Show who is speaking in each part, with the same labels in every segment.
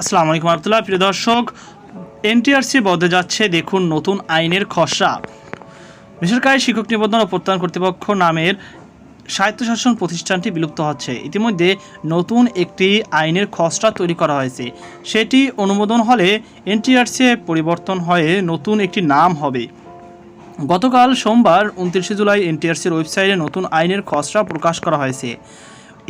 Speaker 1: আসসালামু আলাইকুম রহমতুল্লাহ। প্রিয় দর্শক, এনটিআরসি বদলে যাচ্ছে দেখুন নতুন আইনের খসড়া। বেসরকারি শিক্ষক নিবন্ধন ও প্রত্যয়ন কর্তৃপক্ষ নামের স্বায়ত্তশাসন প্রতিষ্ঠানটি বিলুপ্ত হচ্ছে। ইতিমধ্যে নতুন একটি আইনের খসড়া তৈরি করা হয়েছে। সেটি অনুমোদন হলে এনটিআরসি পরিবর্তন হয়ে নতুন একটি নাম হবে। গতকাল সোমবার উনত্রিশে জুলাই এনটিআরসির ওয়েবসাইটে নতুন আইনের খসড়া প্রকাশ করা হয়েছে।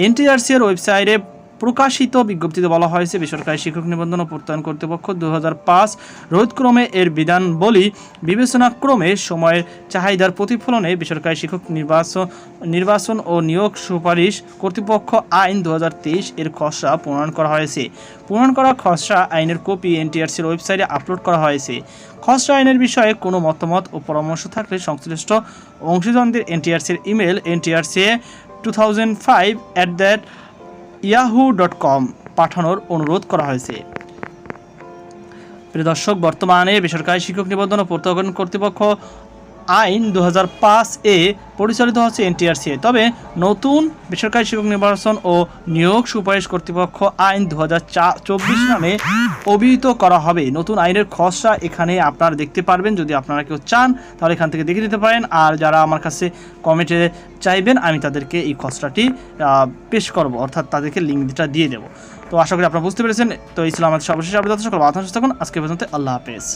Speaker 1: এনটিআরসির ওয়েবসাইটে প্রকাশিত, বিজ্ঞপ্তিতে বলা হয়েছে, বেসরকারি শিক্ষক নিবন্ধন ও প্রত্যয়ন কর্তৃপক্ষ দু হাজার পাঁচ রোধক্রমে এর বিধান বলি, বিবেচনাক্রমে সময়ের চাহিদার প্রতিফলনে বেসরকারি শিক্ষক নির্বাচন নির্বাচন ও নিয়োগ সুপারিশ কর্তৃপক্ষ আইন দু হাজার তেইশ এর খসড়া প্রণয়ন করা হয়েছে। প্রণয়ন করা খসড়া আইনের কপি এনটিআরসির ওয়েবসাইটে আপলোড করা হয়েছে। খসড়া আইনের বিষয়ে কোনো মতামত ও পরামর্শ থাকলে সংশ্লিষ্ট অংশীজনদের এনটিআরসির email NTRC two thousand five at that Yahoo dot com পাঠানোর অনুরোধ করা হয়েছে। প্রিয় দর্শক, বর্তমানে বেসরকারি শিক্ষক নিবন্ধন ও প্রত্যাগন কর্তৃপক্ষ আইন দু হাজার পাঁচ এ পরিচালিত হচ্ছে এনটিআরসি তবে নতুন বেসরকারি শিক্ষক নির্বাচন ও নিয়োগ সুপারিশ কর্তৃপক্ষ আইন দু চব্বিশ নামে অভিহিত করা হবে। নতুন আইনের খসড়া এখানে আপনারা দেখতে পারবেন। যদি আপনারা কেউ চান, তাহলে এখান থেকে দেখে নিতে পারেন। আর যারা আমার কাছে কমেন্টে চাইবেন, আমি তাদেরকে এই খসড়াটি পেশ করব। অর্থাৎ তাদেরকে লিঙ্কটা দিয়ে দেবো। তো আশা করি আপনারা বুঝতে পেরেছেন। তো ছিল আমাদের সর্বশেষ আপডেট। সকল বাধা থাকুন আজকে পর্যন্ত আল্লাহ হাফেজ।